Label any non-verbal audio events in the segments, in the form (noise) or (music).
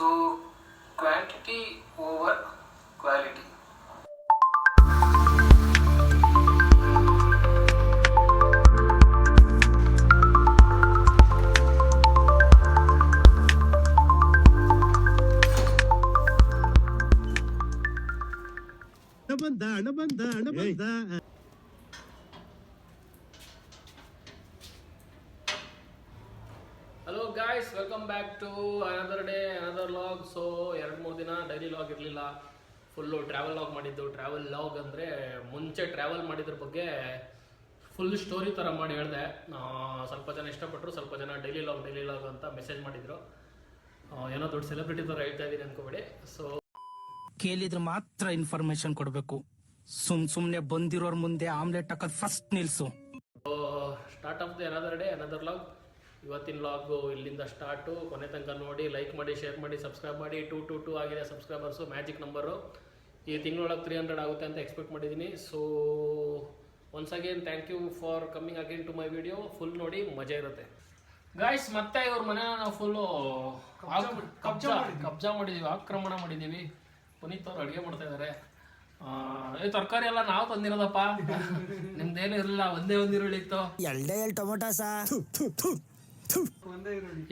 So quantity over quality guys welcome back to another day another log so ಎರಡು ಮೂರು ದಿನ daily log ಇರಲಿಲ್ಲ. Full travel log ಮಾಡಿದ್ದು. Travel log ಅಂದರೆ ಮುಂಚೆ ಟ್ರಾವೆಲ್ ಮಾಡಿದ್ರ ಬಗ್ಗೆ ಫುಲ್ ಸ್ಟೋರಿ ಥರ ಮಾಡಿ ಹೇಳಿದೆ. ಸ್ವಲ್ಪ ಜನ ಇಷ್ಟಪಟ್ಟರು ಸ್ವಲ್ಪ ಜನ ಡೈಲಿ ಲಾಗ್ ಡೈಲಿ ಲಾಗ್ ಅಂತ ಮೆಸೇಜ್ ಮಾಡಿದರು. ಏನೋ ದೊಡ್ಡ ಸೆಲೆಬ್ರಿಟಿ ಥರ ಹೇಳ್ತಾ ಇದ್ದೀನಿ ಅನ್ಕೋಬೇಡಿ. ಸೊ ಕೇಳಿದ್ರೆ ಮಾತ್ರ ಇನ್ಫಾರ್ಮೇಶನ್ ಕೊಡಬೇಕು. ಸುಮ್ ಸುಮ್ಮನೆ ಬಂದಿರೋರ್ ಮುಂದೆ ಆಮ್ಲೆಟ್ ಹಾಕೋದು ಫಸ್ಟ್ ನಿಲ್ಸು. Start of the another day another log ಇವತ್ತಿನ ಲಾಗು ಇಲ್ಲಿಂದ ಸ್ಟಾರ್ಟು ಕೊನೆ ತನಕ ನೋಡಿ ಲೈಕ್ ಮಾಡಿ ಶೇರ್ ಮಾಡಿ ಸಬ್ಸ್ಕ್ರೈಬ್ ಮಾಡಿ. ಟೂ ಟು ಟೂ ಆಗಿದೆ ಸಬ್ಸ್ಕ್ರೈಬರ್ಸು ಮ್ಯಾಜಿಕ್ ನಂಬರು ಈ ತಿಂಗಳೊಳಗೆ ತ್ರೀ ಹಂಡ್ರೆಡ್ ಆಗುತ್ತೆ ಅಂತ ಎಕ್ಸ್ಪೆಕ್ಟ್ ಮಾಡಿದ್ದೀನಿ so once again thank you for coming again to my video full ನೋಡಿ ಮಜಾ ಇರುತ್ತೆ. ಗಾಯ್ಸ್ ಮತ್ತೆ ಇವ್ರ ಮನೆ ನಾವು ಫುಲ್ಲು ಕಬ್ಜಾ ಕಬ್ಜಾ ಮಾಡಿದ್ದೀವಿ ಆಕ್ರಮಣ ಮಾಡಿದ್ದೀವಿ ಪುನೀತ್ ಅವ್ರು ಅಡುಗೆ ಮಾಡ್ತಾ ಇದ್ದಾರೆ ಏ ತರಕಾರಿ ಎಲ್ಲ ನಾವು ತಂದಿರೋದಪ್ಪ. (laughs) ನಿಮ್ದೇನು ಇರಲಿಲ್ಲ ಒಂದೇ ಒಂದು ಈರುಳ್ಳಿ ಇತ್ತು. ಎಲ್ಡೆ ಎಲ್ ಟೊಮೊಟೊ ಸಾ.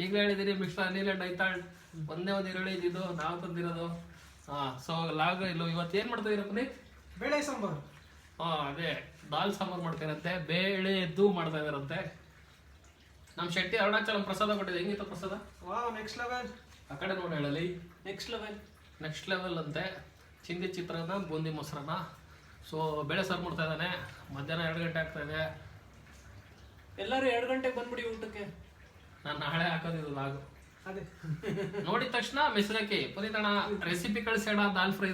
ಈಗಲೇ ಹೇಳಿದೀನಿ ಮಿಸ್ಟರ್ ನೀಲೆಂಡ್ ಐತಾಳ್. ಒಂದೇ ಒಂದು ಈರುಳ್ಳಿ ಇದ್ದಿದ್ದು ನಾವು ತಂದಿರೋದು. ಹಾ ಸೊ ಲಾಗ್ ಇಲ್ಲ ಇವತ್ತು ಏನ್ ಮಾಡ್ತಾ ಇದೀರ ಪುನೀತ್? ಬೇಳೆ ಸಾಂಬಾರು. ಹಾ ಅದೇ ದಾಲ್ ಸಾಂಬಾರ್ ಮಾಡ್ತಾರಂತೆ ಬೇಳೆ ಎದ್ದು ಮಾಡ್ತಾ ಇದಾರಂತೆ. ನಮ್ಮ ಶೆಟ್ಟಿ ಅರುಣಾಚಲಂ ಪ್ರಸಾದ ಕೊಟ್ಟಿದೆ. ಹೆಂಗಿತ್ತು ಪ್ರಸಾದ? ವಾ ನೆಕ್ಸ್ಟ್ ಲೆವೆಲ್ ಆ ಕಡೆ ನೋಡಿ ಹೇಳಲಿ. ನೆಕ್ಸ್ಟ್ ಲೆವೆಲ್ ನೆಕ್ಸ್ಟ್ ಲೆವೆಲ್ ಅಂತೆ ಚಿಂದಿ ಚಿತ್ರಾನ್ನ ಬೂಂದಿ ಮೊಸರನ್ನ. ಸೊ ಬೇಳೆ ಸಾರು ಮಾಡ್ತಾ ಇದ್ದಾನೆ. ಮಧ್ಯಾಹ್ನ ಎರಡು ಗಂಟೆ ಆಗ್ತಾ ಇದೆ. ಎಲ್ಲರೂ ಎರಡು ಗಂಟೆಗೆ ಬಂದ್ಬಿಡಿ ಊಟಕ್ಕೆ. ನಾನು ನಾಳೆ ಹಾಕೋದು ಲಾಗು ಅದೇ. ನೋಡಿದ ತಕ್ಷಣ ಮೆಸ್ರಕ್ಕಿ ಪುನೀತಣ್ಣ recipe ಕಳಿಸೋಣ dal fry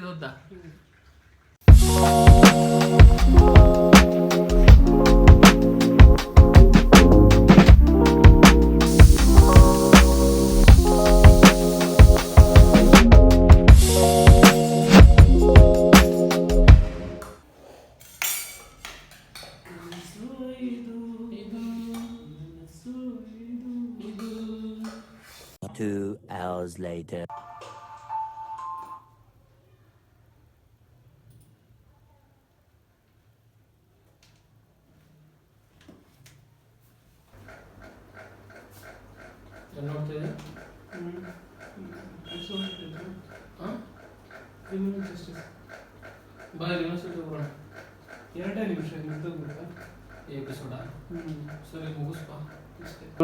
Two hours later.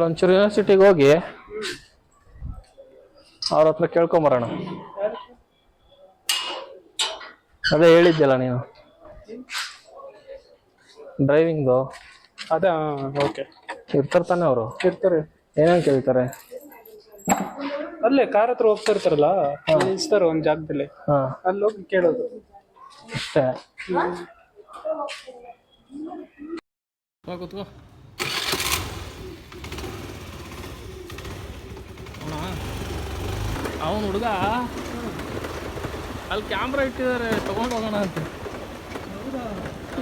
ಒಂಚೂರು ಯೂನಿವರ್ಸಿಟಿಗೆ ಹೋಗಿ ಅವ್ರ ಹತ್ರ ಕೇಳ್ಕೊಂಬರೋಣ. ಅದೇ ಹೇಳಿದ್ದಲ್ಲ ನೀನು. ಡ್ರೈವಿಂಗ್ದು ಅದೇ ಓಕೆ. ಇರ್ತಾರೆ ತಾನೆ ಅವರು? ಇರ್ತಾರೆ. ಏನೇನು ಕೇಳ್ತಾರೆ? ಅಲ್ಲೇ ಕಾರ್ ಹತ್ರ ಹೋಗ್ತಾ ಇರ್ತಾರಲ್ಲ ನಿಲ್ಸ್ತಾರೆ ಒಂದ್ ಜಾಗದಲ್ಲಿ. ಹಾಂ. ಅಲ್ಲಿ ಹೋಗಿ ಕೇಳೋದು. ಅಷ್ಟೇ. ಕೂತ್ಕೋ. ಕೂತ್ಕೋ ಅವನು ಹುಡುಗ? ಅಲ್ಲಿ ಕ್ಯಾಮ್ರಾ ಇಟ್ಟಿದ್ದಾರೆ ತಗೊಂಡು ಹೋಗೋಣ ಅಂತ.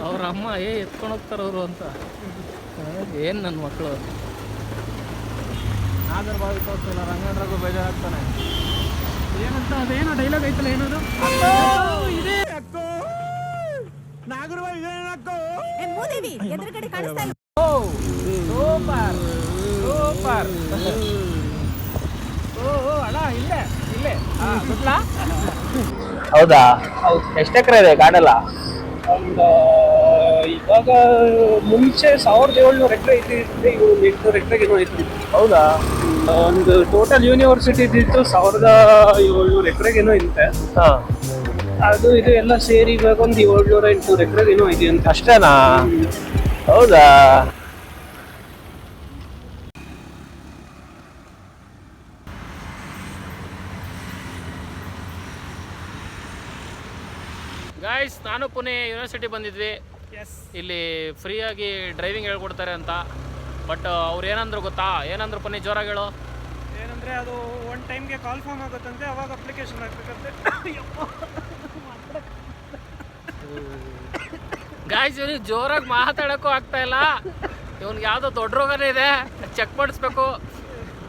ಅವ್ರ ಅಮ್ಮ ಏ ಎತ್ಕೊಂಡು ಹೋಗ್ತಾರೆ ಅವರು ಅಂತ. ಏನು ನನ್ನ ಮಕ್ಕಳು ನಾಗರ ಬಾವಿ ತೋರಿಸಲ್ಲ ರಂಗಣ್ರಗೂ ಬೇಜಾರಾಗ್ತಾನೆ. ಏನಂತ ಅದೇನೋ ಡೈಲಾಗ್ ಐತಲ್ಲ ಏನದು? ಎದುರುಗಡೆ ಕಾಣಿಸ್ತಾ ಇಲ್ಲ. ಓ! ಸೂಪರ್! ಸೂಪರ್ ಓ ಓ ಅಣ್ಣ ಇಲ್ಲೇ ಇಲ್ಲೇ ಹಾ ಗೊತ್ತಲಾ ಹೌದಾ? ಎಷ್ಟು ಎಕರೆ ಇದೆ ಗಾರ್ಡೆಲ್ಲ ಒಂದು ಇವಾಗ ಮುಂಚೆ ಸಾವಿರದ ಏಳ್ನೂರು ಎಕರೆ ಇದ್ದಿದ್ರೆ ಒಂದು ಎಂಟುನೂರು ಎಕರೆಗೆ ಏನೋ ಐತಿ ಹೌದಾ? ಒಂದು ಟೋಟಲ್ ಯೂನಿವರ್ಸಿಟಿ ಇದ್ದಿತ್ತು ಸಾವಿರದ ಏಳ್ನೂರು ಎಕರೆಗೇನೋ ಇರುತ್ತೆ ಹಾ. ಅದು ಇದು ಎಲ್ಲ ಸೇರಿ ಇವಾಗ ಒಂದು ಏಳ್ನೂರ ಎಂಟುನೂರು ಎಕರೆಗೇನೋ ಇದೆ ಅಂತ. ಅಷ್ಟೇನಾ? ಹೌದಾ? ಗಾಯ್ಸ್ ನಾನು ಪುಣೆ ಯೂನಿವರ್ಸಿಟಿ ಬಂದಿದ್ವಿ. ಇಲ್ಲಿ ಫ್ರೀಯಾಗಿ ಡ್ರೈವಿಂಗ್ ಹೇಳ್ಕೊಡ್ತಾರೆ ಅಂತ. ಬಟ್ ಅವ್ರು ಏನಂದ್ರು ಗೊತ್ತಾ? ಏನಂದ್ರು ಪುಣೆ ಜೋರಾಗಿ ಹೇಳು. ಏನಂದ್ರೆ ಅದು ಒನ್ ಟೈಮ್ಗೆ ಕಾಲ್ ಫಾರ್ಮ್ ಆಗುತ್ತಂತೆ ಅವಾಗ ಅಪ್ಲಿಕೇಶನ್ ಹಾಕ್ಬೇಕಂತೆ. ಗಾಯ್ಸ್ ಇವ್ನಿಗೆ ಜೋರಾಗಿ ಮಾತಾಡೋಕ್ಕೂ ಆಗ್ತಾ ಇಲ್ಲ. ಇವ್ನಿಗೆ ಯಾವುದೋ ದೊಡ್ಡ ರೋಗನೇ ಇದೆ. ಚೆಕ್ ಮಾಡಿಸ್ಬೇಕು.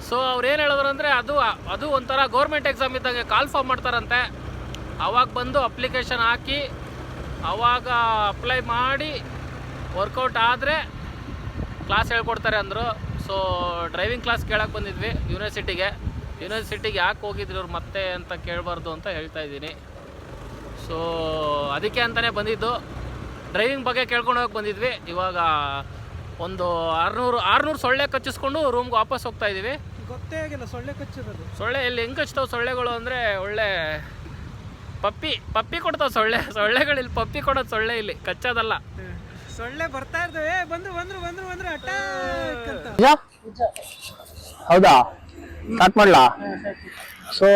ಸೊ ಅವ್ರು ಏನು ಹೇಳಿದ್ರು ಅಂದರೆ ಅದು ಅದು ಒಂಥರ ಗೌರ್ಮೆಂಟ್ ಎಕ್ಸಾಮ್ ಇದ್ದಂಗೆ ಕಾಲ್ ಫಾರ್ಮ್ ಮಾಡ್ತಾರಂತೆ. ಅವಾಗ ಬಂದು ಅಪ್ಲಿಕೇಶನ್ ಹಾಕಿ ಅವಾಗ ಅಪ್ಲೈ ಮಾಡಿ ವರ್ಕೌಟ್ ಆದರೆ ಕ್ಲಾಸ್ ಹೇಳ್ಕೊಡ್ತಾರೆ ಅಂದರು. ಸೊ ಡ್ರೈವಿಂಗ್ ಕ್ಲಾಸ್ ಕೇಳಕ್ಕೆ ಬಂದಿದ್ವಿ ಯೂನಿವರ್ಸಿಟಿಗೆ ಯೂನಿವರ್ಸಿಟಿಗೆ ಯಾಕೆ ಹೋಗಿದ್ರು ಇವ್ರು ಮತ್ತೆ ಅಂತ ಕೇಳಬಾರ್ದು ಅಂತ ಹೇಳ್ತಾ ಇದ್ದೀನಿ. ಸೊ ಅದಕ್ಕೆ ಅಂತಲೇ ಬಂದಿದ್ದು. ಡ್ರೈವಿಂಗ್ ಬಗ್ಗೆ ಕೇಳ್ಕೊಂಡು ಹೋಗಕ್ಕೆ ಬಂದಿದ್ವಿ. ಇವಾಗ ಒಂದು ಆರುನೂರು ಆರುನೂರು ಸೊಳ್ಳೆ ಕಚ್ಚಿಸ್ಕೊಂಡು ರೂಮ್ಗೆ ವಾಪಸ್ ಹೋಗ್ತಾ ಇದ್ದೀವಿ ಗೊತ್ತೇ ಆಗಿಲ್ಲ ಸೊಳ್ಳೆ ಕಚ್ಚಿರೋದು. ಸೊಳ್ಳೆ ಇಲ್ಲಿ ಹೆಂಗೆ ಕಚ್ತಾವೆ ಸೊಳ್ಳೆಗಳು ಅಂದರೆ ಒಳ್ಳೆ ಪಪ್ಪಿ ಪಪ್ಪಿ ಕೊಡ್ತಾವೆ ಸೊಳ್ಳೆ ಸೊಳ್ಳೆಗಳು ಇಲ್ಲಿ ಪಪ್ಪಿ ಕೊಡೋದು ಸೊಳ್ಳೆ ಇಲ್ಲಿ ಕಚ್ಚೋದಲ್ಲ. ಸೊಳ್ಳೆ ಬರ್ತಾ ಇರ್ತವೆ ಬಂದ್ರು ಬಂದ್ರು ಬಂದ್ರು ಬಂದ್ರು ಅಟ್ಯಾಕ್ ಹೌದಾ? ಸ್ಟಾರ್ಟ್ ಮಾಡ್ಲಾ? ಸೊ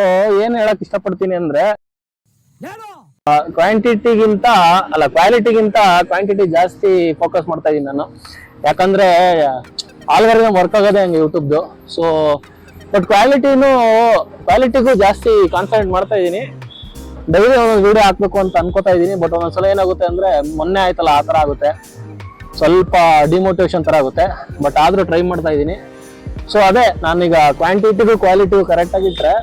ಏನ್ ಹೇಳಕ್ ಇಷ್ಟಪಡ್ತೀನಿ ಅಂದ್ರೆ ಕ್ವಾಂಟಿಟಿಗಿಂತ ಅಲ್ಲ ಕ್ವಾಲಿಟಿಗಿಂತ ಕ್ವಾಂಟಿಟಿ ಜಾಸ್ತಿ ಫೋಕಸ್ ಮಾಡ್ತಾ ಇದೀನಿ ನಾನು. ಯಾಕಂದ್ರೆ ಆಲ್ಗರಿದಮ್ ವರ್ಕ್ ಆಗೋದೇ ಹಂಗೆ ಯೂಟ್ಯೂಬ್ದು ಸೊ ಬಟ್ ಕ್ವಾಲಿಟಿನೂ ಕ್ವಾಲಿಟಿಗೂ ಜಾಸ್ತಿ ಕಾನ್ಸಂಟ್ರೇಟ್ ಮಾಡ್ತಾ ಇದ್ದೀನಿ ಡೈಲಿ ಒಂದೊಂದು ವೀಡಿಯೋ ಹಾಕ್ಬೇಕು ಅಂತ ಅನ್ಕೋತಾ ಇದ್ದೀನಿ ಬಟ್ ಒಂದೊಂದ್ಸಲ ಏನಾಗುತ್ತೆ ಅಂದ್ರೆ ಮೊನ್ನೆ ಆಯ್ತಲ್ಲ ಆ ಥರ ಆಗುತ್ತೆ. ಸ್ವಲ್ಪ ಡಿಮೋಟಿವೇಶನ್ ಥರ ಆಗುತ್ತೆ ಬಟ್ ಆದರೂ ಟ್ರೈ ಮಾಡ್ತಾ ಇದ್ದೀನಿ. ಸೊ ಅದೇ, ನಾನೀಗ ಕ್ವಾಂಟಿಟಿಗೂ ಕ್ವಾಲಿಟಿಗೂ ಕರೆಕ್ಟಾಗಿಟ್ಟರೆ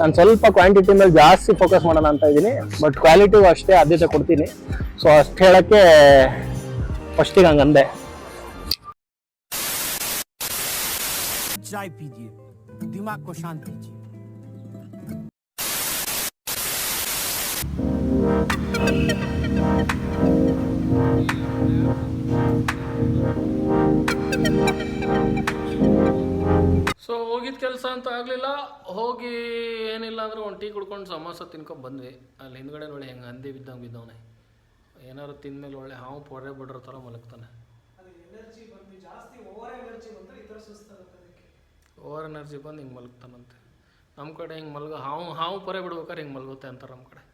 ನಾನು ಸ್ವಲ್ಪ ಕ್ವಾಂಟಿಟಿ ಮೇಲೆ ಜಾಸ್ತಿ ಫೋಕಸ್ ಮಾಡೋಣ ಅಂತ ಇದ್ದೀನಿ ಬಟ್ ಕ್ವಾಲಿಟಿಗೂ ಅಷ್ಟೇ ಆದ್ಯತೆ ಕೊಡ್ತೀನಿ. ಸೊ ಅಷ್ಟು ಹೇಳೋಕ್ಕೆ ಫಸ್ಟಿಗೆ ಹಂಗಂದೆ ಚಾಯ್ ಪೀಜಿಯೆ ದಿಮಾಗ್ ಶಾಂತಿ ಸೊ ಹೋಗಿದ್ದ ಕೆಲಸ ಅಂತ ಆಗಲಿಲ್ಲ. ಹೋಗಿ ಏನಿಲ್ಲ ಅಂದ್ರೆ ಒಂದು ಟೀ ಕುಡ್ಕೊಂಡು ಸಮೋಸ ತಿನ್ಕೊಂಡು ಬಂದ್ವಿ. ಅಲ್ಲಿ ಹಿಂದ್ಗಡೆ ನೋಡಿ ಹೆಂಗೆ ಹಂದಿ ಬಿದ್ದಂಗೆ ಬಿದ್ದವನೆ. ಏನಾದ್ರು ತಿಂದ್ಮೇಲೆ ಒಳ್ಳೆ ಹಾವು ಪೊರೆ ಬಿಡ್ರೋ ಥರ ಮಲಗ್ತಾನೆ. ಓವರ್ ಎನರ್ಜಿ ಬಂದು ಹಿಂಗೆ ಮಲಗ್ತಾನಂತೆ. ನಮ್ಮ ಕಡೆ ಹಿಂಗೆ ಮಲಗ ಹಾವು ಹಾವು ಪೊರೆ ಬಿಡ್ಬೇಕಾದ್ರೆ ಹಿಂಗೆ ಮಲಗುತ್ತೆ ಅಂತಾರೆ ನಮ್ಮ ಕಡೆ.